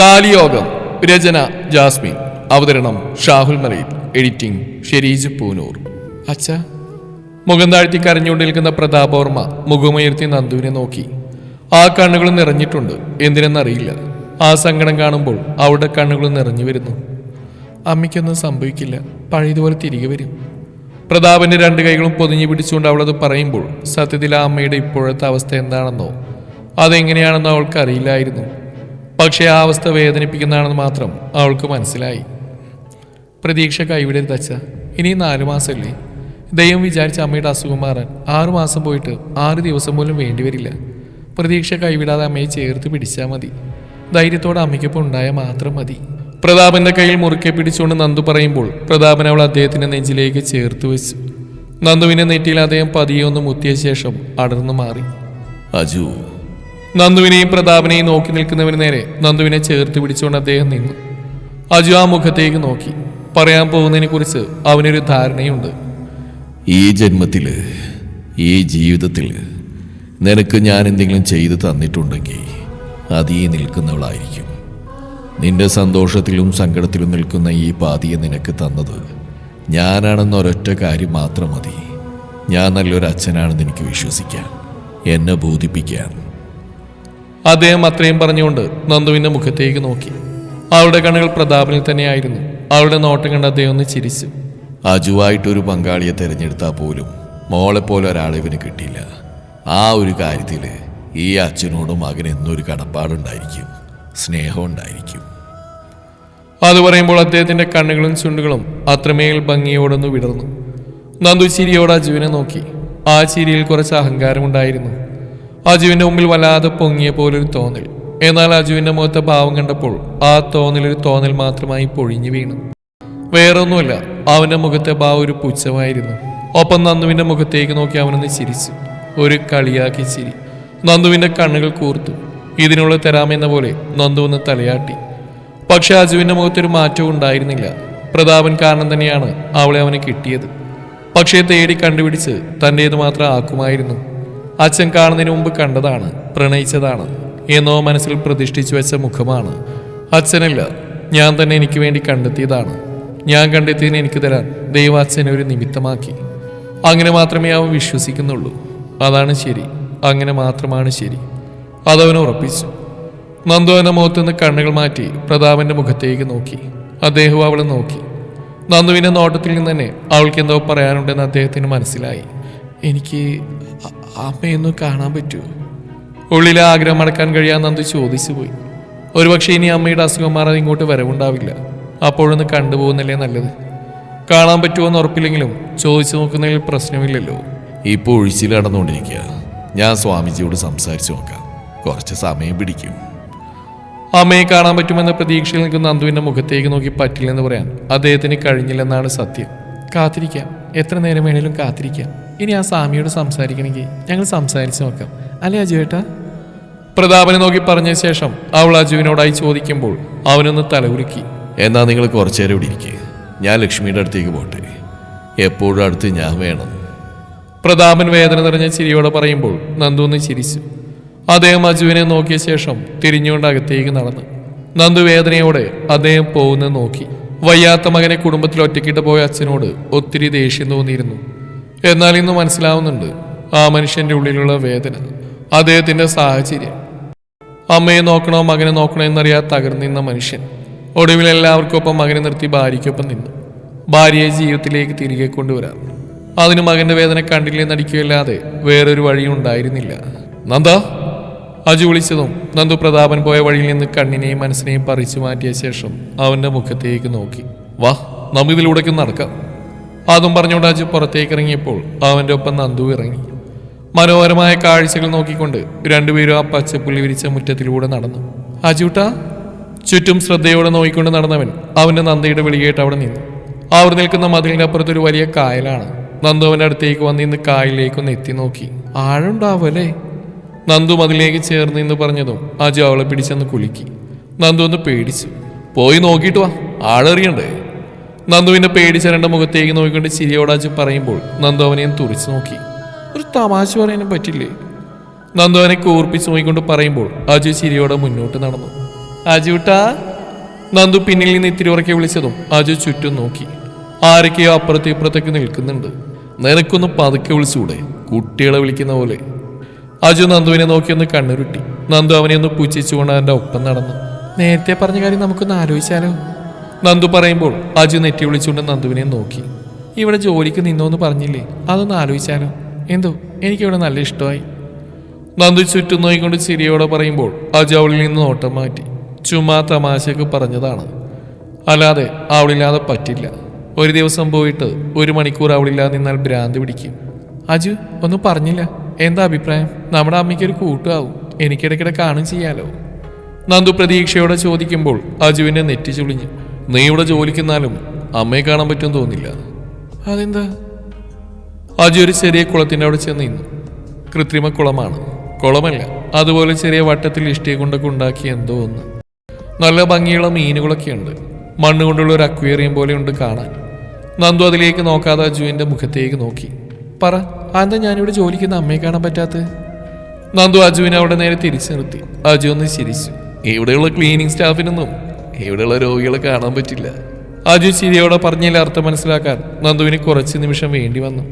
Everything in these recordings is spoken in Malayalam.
താലിയോഗം രചന ജാസ്മിൻ. അവതരണം ഷാഹുൽ മലയിൽ എഡിറ്റിംഗ് ഷെരീജ് പൂനൂർ. അച്ഛ മുഖം താഴ്ത്തി കരഞ്ഞുകൊണ്ട് നിൽക്കുന്ന പ്രതാപവർമ്മ മുഖമുയർത്തി നന്ദുവിനെ നോക്കി. ആ കണ്ണുകൾ നിറഞ്ഞിട്ടുണ്ട്. എന്തിനെന്നറിയില്ല. ആ സങ്കടം കാണുമ്പോൾ അവളുടെ കണ്ണുകൾ നിറഞ്ഞു വരുന്നു. അമ്മയ്ക്കൊന്നും സംഭവിക്കില്ല. പഴയതുപോലെ തിരികെ വരും. പ്രതാപന്റെ രണ്ട് കൈകളും പൊതിഞ്ഞു പിടിച്ചുകൊണ്ട് അവളത് പറയുമ്പോൾ സത്യത്തിൽ ആ അമ്മയുടെ ഇപ്പോഴത്തെ അവസ്ഥ എന്താണെന്നോ അതെങ്ങനെയാണെന്നോ അവൾക്ക് അറിയില്ലായിരുന്നു പക്ഷേ ആ അവസ്ഥ വേദനിപ്പിക്കുന്നതാണെന്ന് മാത്രം അവൾക്ക് മനസ്സിലായി. പ്രതീക്ഷ കൈവിടരുത് അച്ഛ. ഇനി നാലു മാസമല്ലേ ദൈവം വിചാരിച്ച അമ്മയുടെ അസുഖം മാറാൻ ആറു മാസം പോയിട്ട് ആറ് ദിവസം പോലും വേണ്ടിവരില്ല പ്രതീക്ഷ കൈവിടാതെ അമ്മയെ ചേർത്ത് പിടിച്ചാൽ മതി. ധൈര്യത്തോടെ അമ്മയ്ക്കൊപ്പം ഉണ്ടായാൽ മാത്രം മതി. പ്രതാപന്റെ കയ്യിൽ മുറുക്കെ പിടിച്ചുകൊണ്ട് നന്ദു പറയുമ്പോൾ പ്രതാപൻ അവൾ അദ്ദേഹത്തിന്റെ നെഞ്ചിലേക്ക് ചേർത്ത് വെച്ചു. നന്ദുവിനെ നെറ്റിയിൽ അദ്ദേഹം പതിയെ ഒന്ന് മുത്തിയ ശേഷം അടർന്നു മാറി. അജു നന്ദുവിനെയും പ്രതാപനെയും നോക്കി നിൽക്കുന്നവന് നേരെ നന്ദുവിനെ ചേർത്ത് പിടിച്ചുകൊണ്ട് അദ്ദേഹം നിന്നു. അജു ആ മുഖത്തേക്ക് നോക്കി. പറയാൻ പോകുന്നതിനെ കുറിച്ച് അവനൊരു ധാരണയുണ്ട്. ഈ ജന്മത്തിൽ ഈ ജീവിതത്തിൽ നിനക്ക് ഞാൻ എന്തെങ്കിലും ചെയ്തു തന്നിട്ടുണ്ടെങ്കിൽ അതീ നിൽക്കുന്നവളായിരിക്കും. നിന്റെ സന്തോഷത്തിലും സങ്കടത്തിലും നിൽക്കുന്ന ഈ പാതിയെ നിനക്ക് തന്നത് ഞാനാണെന്ന ഒരൊറ്റ കാര്യം മാത്രം മതി. ഞാൻ നല്ലൊരു അച്ഛനാണെന്ന് എനിക്ക് വിശ്വസിക്കാൻ എന്നെ ബോധിപ്പിക്കാൻ അദ്ദേഹം അത്രയും പറഞ്ഞുകൊണ്ട് നന്ദുവിന്റെ മുഖത്തേക്ക് നോക്കി. അവളുടെ കണ്ണുകൾ പ്രതാപനിൽ തന്നെയായിരുന്നു. അവളുടെ നോട്ടം കണ്ട് അദ്ദേഹം ഒന്ന് ചിരിച്ചു. അജുവായിട്ടൊരു പങ്കാളിയെ തിരഞ്ഞെടുത്താൽ പോലും മോളെ മോളെപ്പോലെ ഒരാളെ ഇവന് കിട്ടിയില്ല. ആ ഒരു കാര്യത്തിൽ ഈ അച്ഛനോടും മകൻ എന്നൊരു കടപ്പാടുണ്ടായിരിക്കും. സ്നേഹം ഉണ്ടായിരിക്കും. അത് പറയുമ്പോൾ അദ്ദേഹത്തിന്റെ കണ്ണുകളും ചുണ്ടുകളും അത്രമേൽ ഭംഗിയോടൊന്ന് വിടർന്നു. നന്ദു ചിരിയോട് അജുവിനെ നോക്കി. ആ ചിരിയിൽ കുറച്ച് അഹങ്കാരമുണ്ടായിരുന്നു. അജുവിന്റെ മുമ്പിൽ വല്ലാതെ പൊങ്ങിയ പോലൊരു തോന്നൽ. എന്നാൽ അജുവിന്റെ മുഖത്തെ ഭാവം കണ്ടപ്പോൾ ആ തോന്നൽ ഒരു തോന്നൽ മാത്രമായി പൊഴിഞ്ഞു വീണു. വേറൊന്നുമല്ല അവന്റെ മുഖത്തെ ഭാവം ഒരു പുച്ഛമായിരുന്നു. ഒപ്പം നന്ദുവിന്റെ മുഖത്തേക്ക് നോക്കി അവനൊന്ന് ചിരിച്ചു. ഒരു കളിയാക്കി ചിരി. നന്ദുവിന്റെ കണ്ണുകൾ കൂർത്തു. ഇതിനുള്ള തരാമെന്ന പോലെ നന്ദു ഒന്ന് തലയാട്ടി. പക്ഷെ അജുവിന്റെ മുഖത്തൊരു മാറ്റവും ഉണ്ടായിരുന്നില്ല. പ്രതാപൻ കാരണം തന്നെയാണ് അവളെ അവന് കിട്ടിയത്. പക്ഷേ തേടി കണ്ടുപിടിച്ച് തന്റേത് മാത്രം ആക്കുമായിരുന്നു. അച്ഛൻ കാണുന്നതിന് മുമ്പ് കണ്ടതാണ് പ്രണയിച്ചതാണ് എന്നോ മനസ്സിൽ പ്രതിഷ്ഠിച്ചു വെച്ച മുഖമാണ്. അച്ഛനല്ല ഞാൻ തന്നെ എനിക്ക് വേണ്ടി കണ്ടെത്തിയതാണ്. ഞാൻ കണ്ടെത്തിയതിന് എനിക്ക് തരാൻ ദൈവം അച്ഛനെ ഒരു നിമിത്തമാക്കി. അങ്ങനെ മാത്രമേ അവൻ വിശ്വസിക്കുന്നുള്ളൂ. അതാണ് ശരി അങ്ങനെ മാത്രമാണ് ശരി. അതവൻ ഉറപ്പിച്ചു. നന്ദു എന്ന മുഖത്തുനിന്ന് കണ്ണുകൾ മാറ്റി പ്രതാപന്റെ മുഖത്തേക്ക് നോക്കി. അദ്ദേഹവും അവളെ നോക്കി. നന്ദുവിന്റെ നോട്ടത്തിൽ നിന്ന് തന്നെ അവൾക്ക് എന്തോ പറയാനുണ്ടെന്ന് അദ്ദേഹത്തിന് മനസ്സിലായി. എനിക്ക് അമ്മയൊന്ന് കാണാൻ പറ്റുമോ? ഉള്ളിലെ ആഗ്രഹം അടക്കാൻ കഴിയാന്ന് അന്ന് ചോദിച്ചു പോയി. ഒരുപക്ഷെ ഇനി അമ്മയുടെ അസുഖം മാറാതെ ഇങ്ങോട്ട് വരവുണ്ടാവില്ല. അപ്പോഴൊന്ന് കണ്ടുപോകുന്നല്ലേ നല്ലത്. കാണാൻ പറ്റുമോ എന്ന് ഉറപ്പില്ലെങ്കിലും ചോദിച്ചു നോക്കുന്നതിൽ പ്രശ്നമില്ലല്ലോ. ഇപ്പോൾ ഒഴിച്ചിൽ നടന്നുകൊണ്ടിരിക്കുക. ഞാൻ സ്വാമിജിയോട് സംസാരിച്ചു നോക്കാം. കുറച്ച് സമയം പിടിക്കും. അമ്മയെ കാണാൻ പറ്റുമെന്ന പ്രതീക്ഷയിൽ നിൽക്കുന്ന നന്ദുവിന്റെ മുഖത്തേക്ക് നോക്കി പറ്റില്ലെന്ന് പറയാൻ അദ്ദേഹത്തിന് കഴിഞ്ഞില്ലെന്നാണ് സത്യം. കാത്തിരിക്കാം. എത്ര നേരം വേണേലും കാത്തിരിക്കാം. ഇനി ആ സ്വാമിയോട് സംസാരിക്കണമെങ്കിൽ ഞങ്ങൾ സംസാരിച്ച് നോക്കാം. അല്ലേ അജുവേട്ടാ? പ്രതാപനെ നോക്കി പറഞ്ഞ ശേഷം അവൾ അജുവിനോടായി ചോദിക്കുമ്പോൾ അവനൊന്ന് തലകുലുക്കി. എന്നാ നിങ്ങൾ കുറച്ചു നേരം ഇവിടെ ഇരിക്കുക ഞാൻ ലക്ഷ്മിയുടെ അടുത്തേക്ക് പോട്ടെ. എപ്പോഴും അടുത്ത് ഞാൻ വേണം. പ്രതാപൻ വേദന നിറഞ്ഞ ചിരിയോടെ പറയുമ്പോൾ നന്ദു ഒന്ന് ചിരിച്ചു. അദ്ദേഹം അജുവിനെ നോക്കിയ ശേഷം തിരിഞ്ഞുകൊണ്ട് അകത്തേക്ക് നടന്നു. നന്ദു വേദനയോടെ അദ്ദേഹം പോകുന്നത് നോക്കി. വയ്യാത്ത മകനെ കുടുംബത്തിൽ ഒറ്റക്കിട്ട് പോയ അച്ഛനോട് ഒത്തിരി ദേഷ്യം തോന്നിയിരുന്നു. എന്നാൽ ഇന്ന് മനസ്സിലാവുന്നുണ്ട് ആ മനുഷ്യന്റെ ഉള്ളിലുള്ള വേദന അദ്ദേഹത്തിന്റെ സാഹചര്യം. അമ്മയെ നോക്കണോ മകനെ നോക്കണോ എന്നറിയാതെ തകർന്നിരുന്ന മനുഷ്യൻ. ഒടുവിൽ എല്ലാവർക്കൊപ്പം മകനെ നിർത്തി ഭാര്യയ്ക്കൊപ്പം നിന്നു. ഭാര്യയെ ജീവിതത്തിലേക്ക് തിരികെ കൊണ്ടുവരാൻ അതിന് മകന്റെ വേദന കണ്ടില്ലേ നടിക്കുകയല്ലാതെ വേറൊരു വഴിയും ഉണ്ടായിരുന്നില്ല. നന്ദ. അജു വിളിച്ചതും നന്ദു പ്രതാപൻ പോയ വഴിയിൽ നിന്ന് കണ്ണിനെയും മനസ്സിനെയും പറിച്ചു മാറ്റിയ ശേഷം അവന്റെ മുഖത്തേക്ക് നോക്കി. വാ നമ്മിതിലൂടെയൊക്കെ നടക്കാം. അതും പറഞ്ഞുകൊണ്ട് അജു പുറത്തേക്ക് ഇറങ്ങിയപ്പോൾ അവന്റെ ഒപ്പം നന്ദു ഇറങ്ങി. മനോഹരമായ കാഴ്ചകൾ നോക്കിക്കൊണ്ട് രണ്ടുപേരും ആ പച്ചപ്പുള്ളി വിരിച്ച മുറ്റത്തിലൂടെ നടന്നു. അജൂട്ടാ ചുറ്റും ശ്രദ്ധയോടെ നോക്കിക്കൊണ്ട് നടന്നവൻ അവന്റെ നന്ദയുടെ വിളികേട്ട് അവിടെ നിന്നു. അവർ നിൽക്കുന്ന മതിലിന്റെ അപ്പുറത്തൊരു വലിയ കായലാണ്. നന്ദു അവന്റെ അടുത്തേക്ക് വന്ന് ഇന്ന് കായലിലേക്കൊന്ന് എത്തി നോക്കി. ആഴുണ്ടാവല്ലേ നന്ദു അതിലേക്ക് ചേർന്ന് എന്ന് പറഞ്ഞതും അജു അവളെ പിടിച്ചെന്ന് കുലുക്കി. നന്ദു ഒന്ന് പേടിച്ചു. പോയി നോക്കിയിട്ട് വാ. ആളെറിയണ്ടേ? നന്ദുവിന്റെ പേടിച്ച രണ്ട് മുഖത്തേക്ക് നോക്കിക്കൊണ്ട് ചിരിയോട് അജു പറയുമ്പോൾ നന്ദു അവനെ തുറിച്ചു നോക്കി. ഒരു തമാശ പറയാനും പറ്റില്ലേ? നന്ദു അവനെ കൂർപ്പിച്ച് നോക്കിക്കൊണ്ട് പറയുമ്പോൾ അജു ചിരിയോടെ മുന്നോട്ട് നടന്നു. അജുട്ടാ നന്ദു പിന്നിൽ നിന്ന് ഇത്തിരി ഉറക്കെ വിളിച്ചതും അജു ചുറ്റും നോക്കി. ആരൊക്കെയോ അപ്പുറത്തേ ഇപ്പുറത്തേക്ക് നിൽക്കുന്നുണ്ട്. നിനക്കൊന്ന് പതുക്കെ വിളിച്ചുകൂടെ കുട്ടികളെ വിളിക്കുന്ന പോലെ. അജു നന്ദുവിനെ നോക്കിയൊന്ന് കണ്ണുരുട്ടി. നന്ദു അവനെ ഒന്ന് പുച്ഛിച്ചുകൊണ്ട് അവന്റെ ഒപ്പം നടന്നു. നേരത്തെ പറഞ്ഞ കാര്യം നമുക്കൊന്ന് ആലോചിച്ചാലോ? നന്ദു പറയുമ്പോൾ അജു നെറ്റി വിളിച്ചുകൊണ്ട് നന്ദുവിനെ നോക്കി. ഇവിടെ ജോലിക്ക് നിന്നോന്ന് പറഞ്ഞില്ലേ? അതൊന്ന് ആലോചിച്ചാലോ? എന്തോ എനിക്കിവിടെ നല്ല ഇഷ്ടമായി. നന്ദു ചുറ്റും നോയിക്കൊണ്ട് ചിരിയോടെ പറയുമ്പോൾ അജു അവളിൽ നിന്ന് നോട്ടം മാറ്റി. ചുമ്മാ തമാശക്ക് പറഞ്ഞതാണ്. അല്ലാതെ അവളില്ലാതെ പറ്റില്ല. ഒരു ദിവസം പോയിട്ട് ഒരു മണിക്കൂർ അവളില്ലാതെ നിന്നാൽ ഭ്രാന്ത് പിടിക്കും. അജു ഒന്നും പറഞ്ഞില്ല. എന്താ അഭിപ്രായം? നമ്മുടെ അമ്മയ്ക്ക് ഒരു കൂട്ടാവും എനിക്കിടയ്ക്കിടെ കാണും ചെയ്യാലോ? നന്ദു പ്രതീക്ഷയോടെ ചോദിക്കുമ്പോൾ അജുവിനെ നെറ്റി ചുളിഞ്ഞു നീ ഇവിടെ ജോലിക്കുന്നാലും അമ്മയെ കാണാൻ പറ്റും തോന്നില്ല. അതെന്താ? അജു ഒരു ചെറിയ കുളത്തിന്റെ അവിടെ ചെന്ന് നിന്നു. കൃത്രിമ കുളമാണ്. കുളമല്ല അതുപോലെ ചെറിയ വട്ടത്തിൽ ഇഷ്ടിയെ കൊണ്ടൊക്കെ ഉണ്ടാക്കിയ എന്തോ ഒന്ന്. നല്ല ഭംഗിയുള്ള മീനുകളൊക്കെ ഉണ്ട്. മണ്ണ് കൊണ്ടുള്ള ഒരു അക്വേറിയം പോലെ ഉണ്ട് കാണാൻ. നന്ദു അതിലേക്ക് നോക്കാതെ അജുവിന്റെ മുഖത്തേക്ക് നോക്കി. പറ. അതെന്താ ഞാനിവിടെ ജോലിക്കുന്ന അമ്മയെ കാണാൻ പറ്റാത്തത്? നന്ദു അജുവിനെ അവിടെ നേരെ തിരിച്ചു നിർത്തി. അജു ഒന്ന് ചിരിച്ചു. ഇവിടെയുള്ള ക്ലീനിങ് സ്റ്റാഫിനൊന്നും ഇവിടെയുള്ള രോഗികളെ കാണാൻ പറ്റില്ല. അജു ചിരിയോടെ പറഞ്ഞതിൽ അർത്ഥം മനസ്സിലാക്കാൻ നന്ദുവിന് കുറച്ച് നിമിഷം വേണ്ടി വന്നു.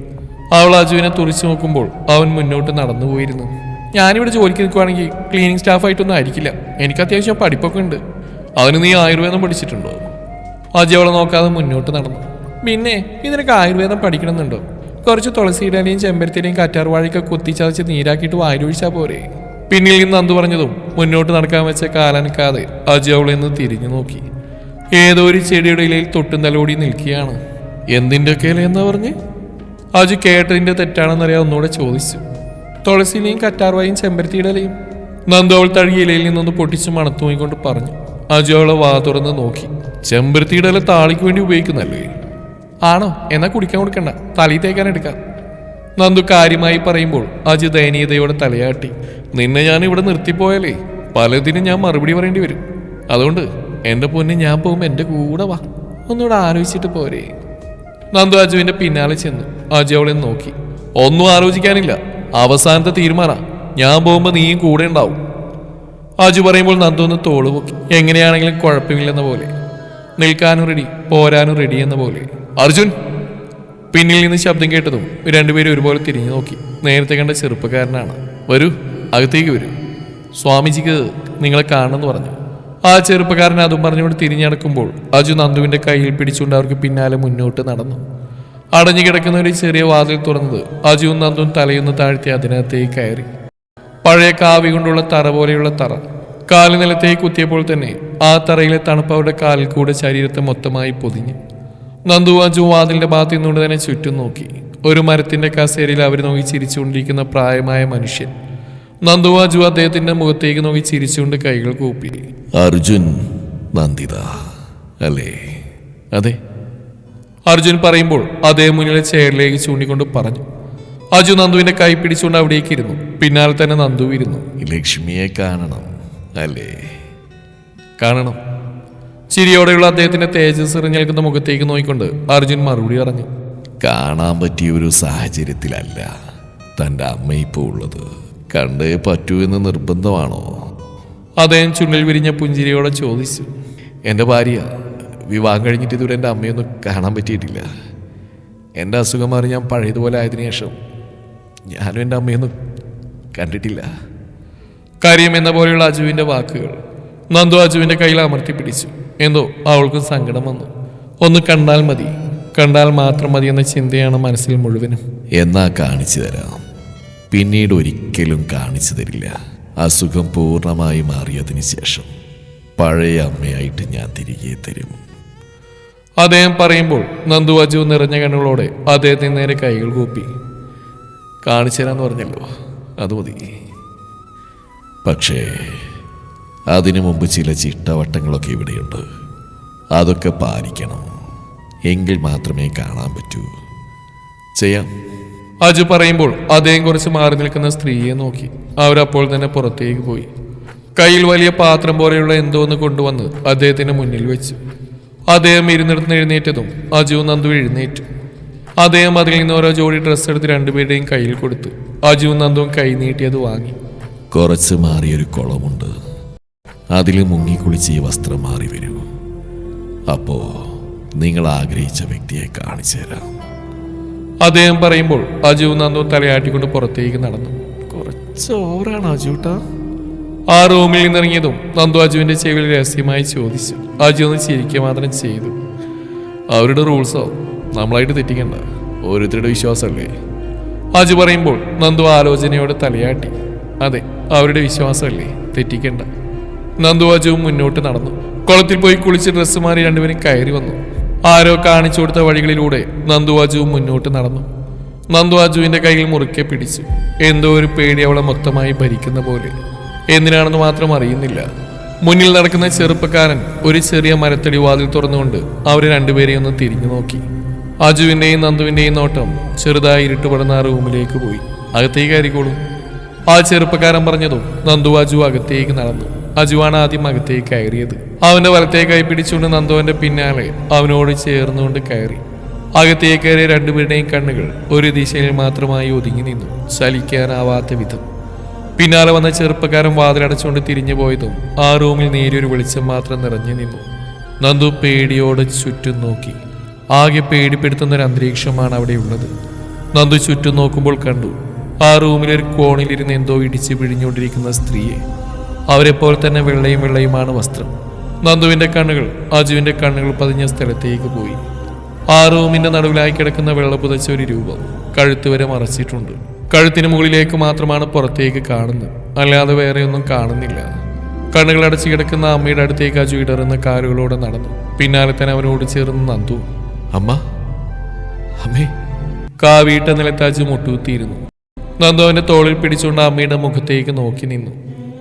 അവൾ അജുവിനെ തുറിച്ചു നോക്കുമ്പോൾ അവൻ മുന്നോട്ട് നടന്നു പോയിരുന്നു. ഞാനിവിടെ ജോലിക്ക് നിൽക്കുവാണെങ്കിൽ ക്ലീനിങ് സ്റ്റാഫായിട്ടൊന്നും ആയിരിക്കില്ല. എനിക്ക് അത്യാവശ്യം പഠിപ്പൊക്കെ ഉണ്ട്. അവന് നീ ആയുർവേദം പഠിച്ചിട്ടുണ്ടോ? അജു അവളെ നോക്കാതെ മുന്നോട്ട് നടന്നു. പിന്നെ ഇതിനൊക്കെ ആയുർവേദം പഠിക്കണമെന്നുണ്ടോ? കുറച്ച് തുളസിയിടയിലെയും ചെമ്പരത്തിയിലെയും കറ്റാർവാഴയൊക്കെ കുത്തിച്ചതച്ച് നീരാക്കിയിട്ട് വായിലൊഴിച്ചാൽ പോരെ. പിന്നിൽ നിന്ന് അന്തു പറഞ്ഞതും മുന്നോട്ട് നടക്കാൻ വെച്ച കാലനക്കാതെ അജി അവളെ നിന്ന് തിരിഞ്ഞു നോക്കി. ഏതോ ഒരു ചെടിയുടെ ഇലയിൽ തൊട്ടും തലോടി നിൽക്കുകയാണ്. എന്തിന്റെയൊക്കെ ഇല എന്നാ പറഞ്ഞ്? അജു കേട്ടതിന്റെ തെറ്റാണെന്നറിയാൻ ഒന്നുകൂടെ ചോദിച്ചു. തുളസിയിലെയും കറ്റാർവായും ചെമ്പരത്തിയുടെ ഇലയും. നന്ദു അവൾ തഴുകിയ ഇലയിൽ നിന്നൊന്ന് പൊട്ടിച്ച് മണത്തൂങ്ങിക്കൊണ്ട് പറഞ്ഞു. അജു അവളെ വാ തുറന്ന് നോക്കി. ചെമ്പരത്തിയുടെ ഇല താളിക്ക് വേണ്ടി ഉപയോഗിക്കുന്നല്ലേ ആണോ? എന്നാ കുടിക്കാൻ കൊടുക്കണ്ട. തലയിൽ തേക്കാൻ എടുക്കാം. നന്ദു കാര്യമായി പറയുമ്പോൾ അജി ദയനീയതയോടെ തലയാട്ടി. നിന്നെ ഞാൻ ഇവിടെ നിർത്തിപ്പോയാലേ പലതിനും ഞാൻ മറുപടി പറയേണ്ടി വരും. അതുകൊണ്ട് എന്റെ പൊന്ന് ഞാൻ പോകുമ്പോൾ എന്റെ കൂടെ വാ. ഒന്നുകൂടെ ആലോചിച്ചിട്ട് പോരെ. നന്ദു അജുവിന്റെ പിന്നാലെ ചെന്നു. അജു അവളെ നോക്കി. ഒന്നും ആലോചിക്കാനില്ല. അവസാനത്തെ തീരുമാന. ഞാൻ പോകുമ്പോൾ നീയും കൂടെ ഉണ്ടാവും. അജു പറയുമ്പോൾ നന്ദു ഒന്ന് തോൾ പൊക്കി. എങ്ങനെയാണെങ്കിലും കുഴപ്പമില്ലെന്ന പോലെ. നിൽക്കാനും റെഡി പോരാനും റെഡി എന്ന പോലെ. അർജുൻ പിന്നിൽ നിന്ന് ശബ്ദം കേട്ടതും രണ്ടുപേരും ഒരുപോലെ തിരിഞ്ഞു നോക്കി. നേരത്തെ കണ്ട ചെറുപ്പക്കാരനാണ്. വരൂ അകത്തേക്ക് വരൂ. സ്വാമിജിക്ക് നിങ്ങളെ കാണണമെന്ന് പറഞ്ഞു. ആ ചെറുപ്പക്കാരൻ അതും പറഞ്ഞുകൊണ്ട് തിരിഞ്ഞടക്കുമ്പോൾ അജു നന്ദുവിന്റെ കയ്യിൽ പിടിച്ചുകൊണ്ട് അവർക്ക് പിന്നാലെ മുന്നോട്ട് നടന്നു. അടഞ്ഞു കിടക്കുന്ന ഒരു ചെറിയ വാതിൽ തുറന്നത് അജുവും നന്ദുവും തലയൊന്ന് താഴ്ത്തി അതിനകത്തേക്ക് കയറി. പഴയ കാവി കൊണ്ടുള്ള തറ പോലെയുള്ള തറ. കാൽ നിലത്തേക്ക് കുത്തിയപ്പോൾ തന്നെ ആ തറയിലെ തണുപ്പ് അവരുടെ കാലിൽ കൂടെ ശരീരത്തെ മൊത്തമായി പൊതിഞ്ഞു. നന്ദു ആ വാതിലിന്റെ ഭാഗത്ത് നിന്നുകൊണ്ട് തന്നെ ചുറ്റും നോക്കി. ഒരു മരത്തിന്റെ കസേരയിൽ അവർ നോക്കി ചിരിച്ചുകൊണ്ടിരിക്കുന്ന പ്രായമായ മനുഷ്യൻ. നന്ദു അജു അദ്ദേഹത്തിന്റെ മുഖത്തേക്ക് നോക്കി ചിരിച്ചുകൊണ്ട് കൈകൾ കൂപ്പി. അർജുൻ നന്ദിത അല്ലേ? അതെ. അർജുൻ പറയുമ്പോൾ അതേ മുന്നിലെ ചെയറിലേക്ക് ചൂണ്ടിക്കൊണ്ട് പറഞ്ഞു. അജു നന്ദുവിന്റെ കൈ പിടിച്ചുകൊണ്ട് അവിടേക്ക് ഇരുന്നു. പിന്നാലെ തന്നെ നന്ദു ഇരുന്നു. ലക്ഷ്മിയെ കാണണം അല്ലേ? കാണണം. ചിരിയോടെയുള്ള അദ്ദേഹത്തിന്റെ തേജസ് എറിഞ്ഞേൽക്കുന്ന മുഖത്തേക്ക് നോക്കിക്കൊണ്ട് അർജുൻ മറുപടി പറഞ്ഞു. കാണാൻ പറ്റിയ ഒരു സാഹചര്യത്തിലല്ല തന്റെ അമ്മ ഇപ്പോൾ ഉള്ളത്. കണ്ടേ പറ്റൂ എന്ന് നിർബന്ധമാണോ? അദ്ദേഹം ചുണ്ടിൽ വിരിഞ്ഞ പുഞ്ചിരിയോടെ ചോദിച്ചു. എന്റെ ഭാര്യ വിവാഹം കഴിഞ്ഞിട്ട് ഇതുവരെ എന്റെ അമ്മയൊന്നും കാണാൻ പറ്റിയിട്ടില്ല. എന്റെ അസുഖം മാറി ഞാൻ പഴയതുപോലെ ആയതിനു ശേഷം ഞാനും എന്റെ അമ്മയൊന്നും കണ്ടിട്ടില്ല. കാര്യം എന്ന പോലെയുള്ള അജുവിന്റെ വാക്കുകൾ നന്ദു അജുവിന്റെ കയ്യിൽ അമർത്തി പിടിച്ചു. എന്തോ അവൾക്ക് സങ്കടം വന്നു. ഒന്ന് കണ്ടാൽ മതി. കണ്ടാൽ മാത്രം മതി എന്ന ചിന്തയാണ് മനസ്സിൽ മുഴുവനും. എന്നാ കാണിച്ചു തരാം. പിന്നീട് ഒരിക്കലും കാണിച്ചു തരില്ല. അസുഖം പൂർണമായി മാറിയതിനു ശേഷം പഴയ അമ്മയായിട്ട് ഞാൻ തിരികെ തരും. അദ്ദേഹം പറയുമ്പോൾ നന്ദു അജു നിറഞ്ഞ കണ്ണുകളോടെ അദ്ദേഹത്തിന് നേരെ കൈകൾ കൂപ്പി. കാണിച്ചു തരാന്ന് പറഞ്ഞല്ലോ. അത് മതി. പക്ഷേ അതിനു മുമ്പ് ചില ചിട്ടവട്ടങ്ങളൊക്കെ ഇവിടെയുണ്ട്. അതൊക്കെ പാലിക്കണം. എങ്കിൽ മാത്രമേ കാണാൻ പറ്റൂ. ചെയ്യാം. അജു പറയുമ്പോൾ അദ്ദേഹം കുറച്ച് മാറി നിൽക്കുന്ന സ്ത്രീയെ നോക്കി. അവരപ്പോൾ തന്നെ പുറത്തേക്ക് പോയി. കയ്യിൽ വലിയ പാത്രം പോലെയുള്ള എന്തോ ഒന്ന് കൊണ്ടുവന്ന് അദ്ദേഹത്തിന് മുന്നിൽ വെച്ചു. അദ്ദേഹം ഇരുന്നിടത്ത് എഴുന്നേറ്റതും അജു നന്ദു എഴുന്നേറ്റു. അദ്ദേഹം അതിൽ നിന്ന് ഓരോ ജോഡി ഡ്രസ്സ് എടുത്ത് രണ്ടുപേരുടെയും കയ്യിൽ കൊടുത്തു അജു നന്ദുവും കൈ നീട്ടിയത് വാങ്ങി. കുറച്ച് മാറിയൊരു കുളമുണ്ട്. അതിൽ മുങ്ങിക്കുളിച്ച് ഈ വസ്ത്രം മാറി വരൂ അപ്പോ നിങ്ങൾ ആഗ്രഹിച്ച വ്യക്തിയെ കാണിച്ചു തരാം. അദ്ദേഹം പറയുമ്പോൾ അജു നന്ദു തലയാട്ടിക്കൊണ്ട് പുറത്തേക്ക് നടന്നു. കുറച്ച് ഓവറാണ് അജുട്ടാ ആ റൂമിൽ നിന്നിറങ്ങിയതും നന്ദു അജുവിന്റെ ചെവിയിൽ രഹസ്യമായി ചോദിച്ചു. അജു ഒന്ന് ചിരിക്കുക മാത്രം ചെയ്തു. അവരുടെ റൂൾസോ നമ്മളായിട്ട് തെറ്റിക്കണ്ട. ഓരോരുത്തരുടെ വിശ്വാസമല്ലേ? അജു പറയുമ്പോൾ നന്ദു ആലോചനയോടെ തലയാട്ടി. അതെ അവരുടെ വിശ്വാസമല്ലേ? തെറ്റിക്കണ്ട. നന്ദു അജുവും മുന്നോട്ട് നടന്നു. കുളത്തിൽ പോയി കുളിച്ച് ഡ്രസ്സ് മാറി രണ്ടുപേരും കയറി വന്നു. ആരോ കാണിച്ചു കൊടുത്ത വഴികളിലൂടെ നന്ദുവാജുവും മുന്നോട്ട് നടന്നു. നന്ദുവാജുവിന്റെ കയ്യിൽ മുറുക്കെ പിടിച്ചു. എന്തോ ഒരു പേടി അവളെ മൊത്തമായി ഭരിക്കുന്ന പോലെ. എന്തിനാണെന്ന് മാത്രം അറിയുന്നില്ല. മുന്നിൽ നടക്കുന്ന ചെറുപ്പക്കാരൻ ഒരു ചെറിയ മരത്തടി വാതിൽ തുറന്നുകൊണ്ട് അവർ രണ്ടുപേരെയും ഒന്ന് തിരിഞ്ഞു നോക്കി. അജുവിന്റെയും നന്ദുവിന്റെയും നോട്ടം ചെറുതായി ഇരുട്ടുപടുന്ന ആ റൂമിലേക്ക് പോയി. അകത്തേക്ക് കയറിക്കോളൂ. ആ ചെറുപ്പക്കാരൻ പറഞ്ഞതും നന്ദു അജു അകത്തേക്ക് നടന്നു. അജുവാണ് ആദ്യം അകത്തേക്ക് കയറിയത്. അവന്റെ വലത്തേ കൈ പിടിച്ചുകൊണ്ട് നന്ദോന്റെ പിന്നാലെ അവനോട് ചേർന്നുകൊണ്ട് കയറി. അകത്തേക്ക് കയറിയ രണ്ടുപേരുടെയും കണ്ണുകൾ ഒരു ദിശയിൽ മാത്രമായി ഒതുങ്ങി നിന്നു. ചലിക്കാനാവാത്ത വിധം. പിന്നാലെ വന്ന ചെറുപ്പക്കാരൻ വാതിലടച്ചുകൊണ്ട് തിരിഞ്ഞു പോയതും ആ റൂമിൽ നേരിയൊരു വെളിച്ചം മാത്രം നിറഞ്ഞു നിന്നു. നന്ദു പേടിയോട് ചുറ്റും നോക്കി. ആകെ പേടിപ്പെടുത്തുന്ന ഒരു അന്തരീക്ഷമാണ് അവിടെയുള്ളത് നന്ദു ചുറ്റും നോക്കുമ്പോൾ കണ്ടു. ആ റൂമിലൊരു കോണിലിരുന്ന് എന്തോ ഇടിച്ചു പിഴിഞ്ഞുകൊണ്ടിരിക്കുന്ന സ്ത്രീയെ. അവരെപ്പോലെ തന്നെ വെള്ളയും വെള്ളയുമാണ് വസ്ത്രം. നന്ദുവിന്റെ കണ്ണുകൾ അജുവിന്റെ കണ്ണുകൾ പതിഞ്ഞ സ്ഥലത്തേക്ക് പോയി. ആ റൂമിന്റെ നടുവിലായി കിടക്കുന്ന വെള്ള പുതച്ച ഒരു രൂപം കഴുത്ത് വരെ മറച്ചിട്ടുണ്ട്. കഴുത്തിന് മുകളിലേക്ക് മാത്രമാണ് പുറത്തേക്ക് കാണുന്നത്. അല്ലാതെ വേറെ ഒന്നും കാണുന്നില്ല. കണ്ണുകൾ അടച്ചു കിടക്കുന്ന അമ്മയുടെ അടുത്തേക്ക് അജു ഇടറുന്ന കാലുകളോടെ നടന്നു. പിന്നാലെ തന്നെ അവനോട് ചേർന്ന് നന്ദു അമ്മ അമ്മേ. കാവീട്ട നിലത്ത് അജു മുട്ടുകുത്തിയിരുന്നു. നന്ദു അവന്റെ തോളിൽ പിടിച്ചുകൊണ്ട് അമ്മയുടെ മുഖത്തേക്ക് നോക്കി നിന്നു.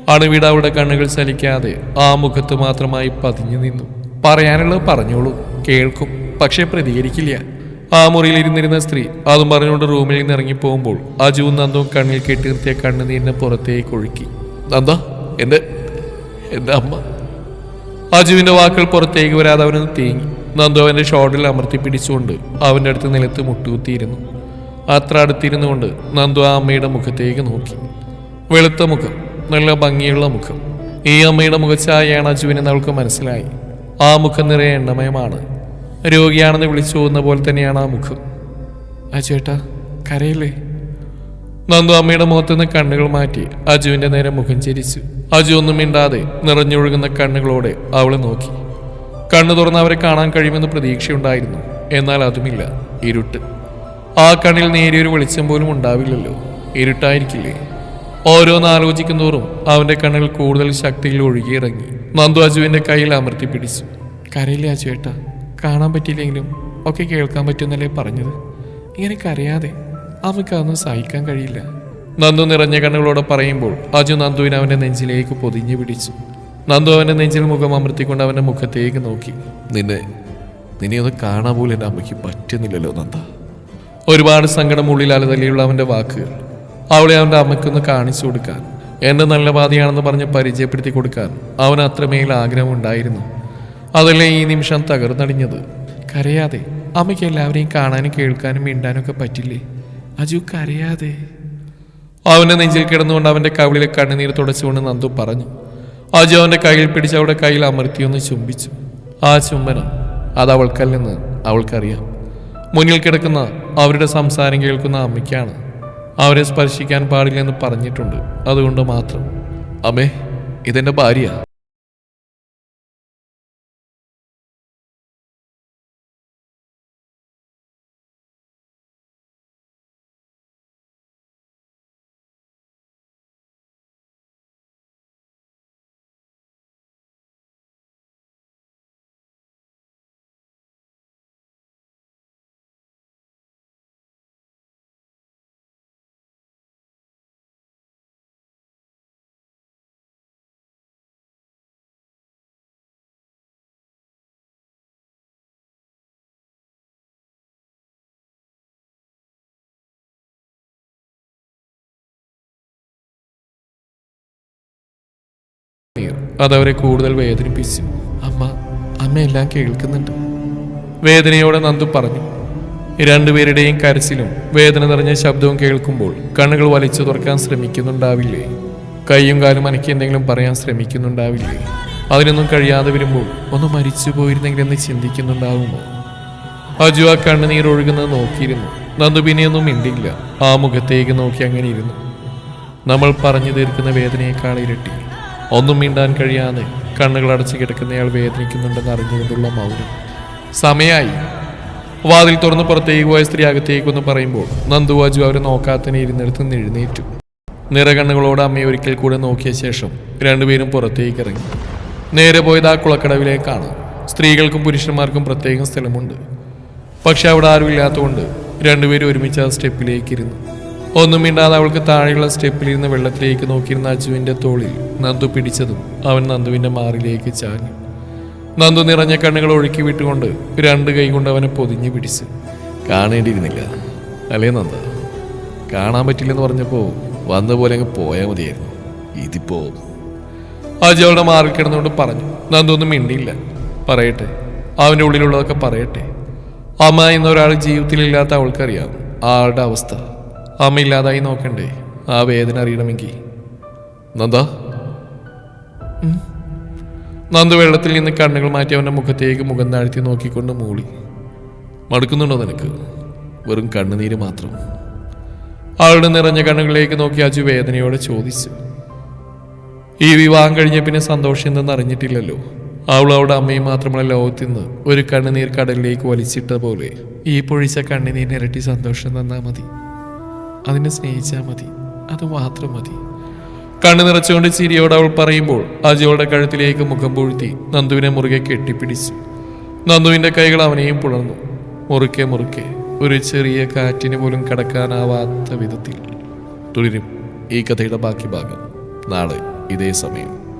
അണുവിട അവിടെ കണ്ണുകൾ ചലിക്കാതെ ആ മുഖത്ത് മാത്രമായി പതിഞ്ഞു നിന്നു. പറയാനുള്ളത് പറഞ്ഞോളൂ കേൾക്കും പക്ഷേ പ്രതികരിക്കില്ല. ആ മുറിയിൽ ഇരുന്നിരുന്ന സ്ത്രീ അതും പറഞ്ഞുകൊണ്ട് റൂമിൽ നിന്ന് ഇറങ്ങി പോകുമ്പോൾ അജുവും നന്ദവും കണ്ണിൽ കെട്ടി നിർത്തിയ കണ്ണുനീരിനെ പുറത്തേക്ക് ഒഴുക്കി. നന്ദ എന്റെ എന്റെ അമ്മ? അജുവിന്റെ വാക്കുകൾ പുറത്തേക്ക് വരാതെ അവനൊന്ന് തേങ്ങി. നന്ദു അവന്റെ ഷോട്ടിൽ അമർത്തി പിടിച്ചുകൊണ്ട് അവന്റെ അടുത്ത് നിലത്ത് മുട്ടുകുത്തിയിരുന്നു. അത്ര അടുത്തിരുന്നുകൊണ്ട് നന്ദു ആ അമ്മയുടെ മുഖത്തേക്ക് നോക്കി. വെളുത്ത മുഖം നല്ല ഭംഗിയുള്ള മുഖം. ഈ അമ്മയുടെ മുഖച്ഛായയാണ് അജുവിനെന്ന് അവൾക്ക് മനസ്സിലായി. ആ മുഖം നിറയെ എണ്ണമയമാണ്. രോഗിയാണെന്ന് വിളിച്ചു പോകുന്ന പോലെ തന്നെയാണ് ആ മുഖം. അജുവേട്ടാ കരയില്ലേ? നന്ദു അമ്മയുടെ മുഖത്ത് നിന്ന് കണ്ണുകൾ മാറ്റി അജുവിന്റെ നേരെ മുഖം ചിരിച്ചു. അജു ഒന്നും മിണ്ടാതെ നിറഞ്ഞൊഴുകുന്ന കണ്ണുകളോടെ അവളെ നോക്കി. കണ്ണു തുറന്ന് അവരെ കാണാൻ കഴിയുമെന്ന് പ്രതീക്ഷയുണ്ടായിരുന്നു. എന്നാൽ അതുമില്ല. ഇരുട്ട്. ആ കണ്ണിൽ നേരിയൊരു വെളിച്ചം പോലും ഉണ്ടാവില്ലല്ലോ. ഇരുട്ടായിരിക്കില്ലേ? ഓരോന്ന് ആലോചിക്കും തോറും അവന്റെ കണ്ണുകൾ കൂടുതൽ ശക്തിയിൽ ഒഴുകിയിറങ്ങി നന്ദു അജുവിന്റെ കയ്യിൽ അമർത്തി പിടിച്ചു. കരയില്ലേ ഏട്ടാ? കാണാൻ പറ്റിയില്ലെങ്കിലും ഒക്കെ കേൾക്കാൻ പറ്റുന്നല്ലേ പറഞ്ഞത്? ഇങ്ങനെ കരയാതെ അവൾക്ക് അതൊന്നും സഹിക്കാൻ കഴിയില്ല. നന്ദു നിറഞ്ഞ കണ്ണുകളോടെ പറയുമ്പോൾ അജു നന്ദുവിനെ അവന്റെ നെഞ്ചിലേക്ക് പൊതിഞ്ഞു പിടിച്ചു. നന്ദു അവന്റെ നെഞ്ചിൽ മുഖം അമർത്തിക്കൊണ്ട് അവന്റെ മുഖത്തേക്ക് നോക്കി. നിന്നെ നിന്നെ ഒന്ന് കാണാൻ പോലും എന്റെ അമ്മയ്ക്ക് പറ്റുന്നില്ലല്ലോ നന്ദ. ഒരുപാട് സങ്കടം ഉള്ളിൽ അലതല്ലിയുള്ള അവന്റെ വാക്കുകൾ അവളെ അവന്റെ അമ്മയ്ക്കൊന്ന് കാണിച്ചു കൊടുക്കാൻ. എന്റെ നല്ല പാതിയാണെന്ന് പറഞ്ഞ് പരിചയപ്പെടുത്തി കൊടുക്കാൻ അവൻ അത്രമേൽ ആഗ്രഹമുണ്ടായിരുന്നു. അതല്ലേ ഈ നിമിഷം തകർന്നടിഞ്ഞത്. കരയാതെ അമ്മയ്ക്ക് എല്ലാവരെയും കാണാനും കേൾക്കാനും മിണ്ടാനും ഒക്കെ പറ്റില്ലേ? അജു കരയാതെ. അവന്റെ നെഞ്ചിൽ കിടന്നുകൊണ്ട് അവന്റെ കവിളിലെ കണ്ണുനീർ തുടച്ചുകൊണ്ട് നന്ദു പറഞ്ഞു. അജു അവന്റെ കയ്യിൽ പിടിച്ച് അവളുടെ കയ്യിൽ അമർത്തിയൊന്ന് ചുംബിച്ചു. ആ ചുംബനം അത് അവൾക്കല്ലെന്ന് അവൾക്കറിയാം. മുന്നിൽ കിടക്കുന്ന അവരുടെ സംസാരം കേൾക്കുന്ന അമ്മയ്ക്കാണ് അവരെ സ്പർശിക്കാൻ പാടില്ലെന്ന് പറഞ്ഞിട്ടുണ്ട്. അതുകൊണ്ട് മാത്രം. അമ്മേ ഇതെന്റെ ഭാര്യ. അതവരെ കൂടുതൽ വേദനിപ്പിച്ചു. അമ്മ അമ്മയെല്ലാം കേൾക്കുന്നുണ്ട്. വേദനയോടെ നന്ദു പറഞ്ഞു. രണ്ടുപേരുടെയും കരച്ചിലും വേദന നിറഞ്ഞ ശബ്ദവും കേൾക്കുമ്പോൾ കണ്ണുകൾ വലിച്ചു തുറക്കാൻ ശ്രമിക്കുന്നുണ്ടാവില്ലേ? കൈയും കാലും അനക്കി എന്തെങ്കിലും പറയാൻ ശ്രമിക്കുന്നുണ്ടാവില്ലേ? അതിനൊന്നും കഴിയാതെ വരുമ്പോൾ ഒന്ന് മരിച്ചു പോയിരുന്നെങ്കിൽ എന്ന് ചിന്തിക്കുന്നുണ്ടാവുമോ? അജു ആ കണ്ണുനീർ ഒഴുകുന്നത് നോക്കിയിരുന്നു. നന്ദു പിന്നെയൊന്നും മിണ്ടില്ല ആ മുഖത്തേക്ക് നോക്കി അങ്ങനെ ഇരുന്നു. നമ്മൾ പറഞ്ഞു തീർക്കുന്ന വേദനയേക്കാൾ ഇരട്ടി. ഒന്നും മിണ്ടാൻ കഴിയാതെ കണ്ണുകൾ അടച്ചു കിടക്കുന്നയാൾ വേദനിക്കുന്നുണ്ടെന്ന് അറിഞ്ഞുകൊണ്ടുള്ള മൗനം. സമയായി. വാതിൽ തുറന്ന് പുറത്തേക്ക് പോയ സ്ത്രീ അകത്തേക്കൊന്ന് പറയുമ്പോൾ നന്ദുവാജു അവരെ നോക്കാത്തനെ ഇരുന്നിടത്ത് എഴുന്നേറ്റു നിറകണ്ണുകളോട് അമ്മയെ ഒരിക്കൽ കൂടെ നോക്കിയ ശേഷം രണ്ടുപേരും പുറത്തേക്ക് ഇറങ്ങി. നേരെ പോയത് ആ കുളക്കടവിലേക്കാണ്. സ്ത്രീകൾക്കും പുരുഷന്മാർക്കും പ്രത്യേകം സ്ഥലമുണ്ട്. പക്ഷെ അവിടെ ആരും ഇല്ലാത്തതുകൊണ്ട് രണ്ടുപേരും ഒരുമിച്ച് ആ സ്റ്റെപ്പിലേക്ക് ഇരുന്നു. ഒന്നും മിണ്ടാതെ അവൾക്ക് താഴെയുള്ള സ്റ്റെപ്പിലിരുന്ന് വെള്ളത്തിലേക്ക് നോക്കിയിരുന്ന അജുവിന്റെ തോളിൽ നന്ദു പിടിച്ചതും അവൻ നന്ദുവിന്റെ മാറിലേക്ക് ചാഞ്ഞു. നന്ദു നിറഞ്ഞ കണ്ണുകൾ ഒഴുക്കി വിട്ടുകൊണ്ട് രണ്ട് കൈ കൊണ്ട് അവനെ പൊതിഞ്ഞു പിടിച്ച്. കാണേണ്ടിയിരുന്നില്ല. അല്ലേ നന്ദ? കാണാൻ പറ്റില്ലെന്ന് പറഞ്ഞപ്പോൾ വന്ന പോലെ അങ്ങ് പോയാൽ മതിയായിരുന്നു. ഇതിപ്പോ അജു അവളുടെ മാറിൽ കിടന്നുകൊണ്ട് പറഞ്ഞു നന്ദു ഒന്നും മിണ്ടിയില്ല. പറയട്ടെ. അവന്റെ ഉള്ളിലുള്ളതൊക്കെ പറയട്ടെ. അമ്മ എന്നൊരാൾ ജീവിതത്തിലില്ലാത്ത അവൾക്കറിയാം ആളുടെ അവസ്ഥ. അമ്മ ഇല്ലാതായി നോക്കണ്ടേ. ആ വേദന അറിയണമെങ്കിൽ. നന്ദ. നന്ദു വെള്ളത്തിൽ നിന്ന് കണ്ണുകൾ മാറ്റി അവന്റെ മുഖത്തേക്ക് മുഖം താഴ്ത്തി നോക്കിക്കൊണ്ട് മൂളി. മടുക്കുന്നുണ്ടോ നിനക്ക്? വെറും കണ്ണുനീര് മാത്രം. അവളുടെ നിറഞ്ഞ കണ്ണുകളിലേക്ക് നോക്കി അജു വേദനയോടെ ചോദിച്ചു. ഈ വിവാഹം കഴിഞ്ഞ പിന്നെ സന്തോഷം എന്തെന്ന് അറിഞ്ഞിട്ടില്ലല്ലോ. അവൾ അവളുടെ അമ്മയും മാത്രമുള്ള ലോകത്തിൽ നിന്ന് ഒരു കണ്ണുനീർ കടലിലേക്ക് വലിച്ചിട്ട പോലെ ഈ പൊഴിച്ച കണ്ണുനീരിനിരട്ടി സന്തോഷം തന്നാൽ മതി. അതിനെ സ്നേഹിച്ചാൽ മതി. അത് മാത്രം മതി. കണ്ണു നിറച്ചുകൊണ്ട് ചിരിയോട് അവൾ പറയുമ്പോൾ അജുവളുടെ കഴുത്തിലേക്ക് മുഖം പൂഴ്ത്തി നന്ദുവിനെ മുറുകെ കെട്ടിപ്പിടിച്ചു. നന്ദുവിന്റെ കൈകൾ അവനെയും പുണർന്നു മുറുക്കെ മുറുക്കെ ഒരു ചെറിയ കാറ്റിന് പോലും കടക്കാനാവാത്ത വിധത്തിൽ. തുടരും ഈ കഥയുടെ ബാക്കി ഭാഗം. നാളെ ഇതേ സമയം.